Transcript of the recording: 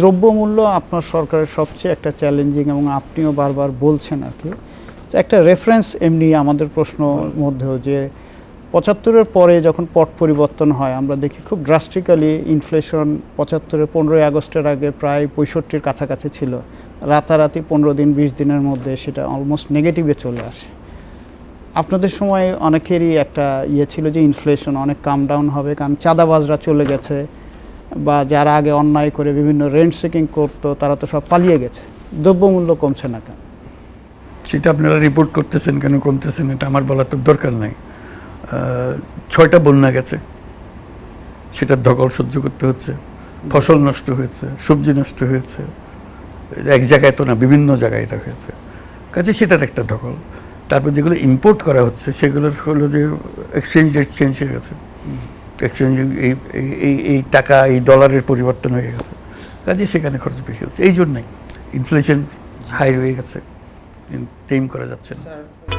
দ্রব্যমূল্য আপনার সরকারের সবচেয়ে একটা চ্যালেঞ্জিং এবং আপনিও বারবার বলছেন আর কি। একটা রেফারেন্স এমনি আমাদের প্রশ্ন মধ্যেও যে পঁচাত্তরের পরে যখন পট পরিবর্তন হয়, আমরা দেখি খুব ড্রাস্টিক্যালি ইনফ্লেশন পঁচাত্তরের পনেরোই আগস্টের আগে প্রায় পঁয়ষট্টির কাছাকাছি ছিল। রাতারাতি পনেরো দিন, বিশ দিনের মধ্যে সেটা অলমোস্ট নেগেটিভে চলে আসে। আপনাদের সময় অনেকেরই একটা ইয়ে ছিল যে ইনফ্লেশন অনেক কাম ডাউন হবে, কারণ চাঁদাবাজরা চলে গেছে। বা যারা আগে অন্যায় করে বিভিন্ন রেন্ট সেকিং করতো, তারা তো সব পালিয়ে গেছে। দ্রব্যমূল্য কমছে না কেন? সেটা আপনারা রিপোর্ট করতেছেন কেন কমতেছেন এটা আমার বলার তো দরকার নাই। ছয়টা বন্যা গেছে। সেটার ধকল সহ্য করতে হচ্ছে। ফসল নষ্ট হয়েছে, সবজি নষ্ট হয়েছে। এক জায়গায় তো না, বিভিন্ন জায়গায় এটা হয়েছে। কাজে সেটার একটা ধকল। তারপর যেগুলো ইম্পোর্ট করা হচ্ছে, সেগুলোর হলো যে এক্সচেঞ্জ রেট চেঞ্জ হয়ে গেছে। এক্সচেঞ্জ এই এই- টাকা এই ডলারের পরিবর্তন হয়ে গেছে। কাজে সেখানে খরচ বেশি হচ্ছে। এই জন্যই ইনফ্লেশন হাই হয়ে গেছে। টেম করা যাচ্ছে না।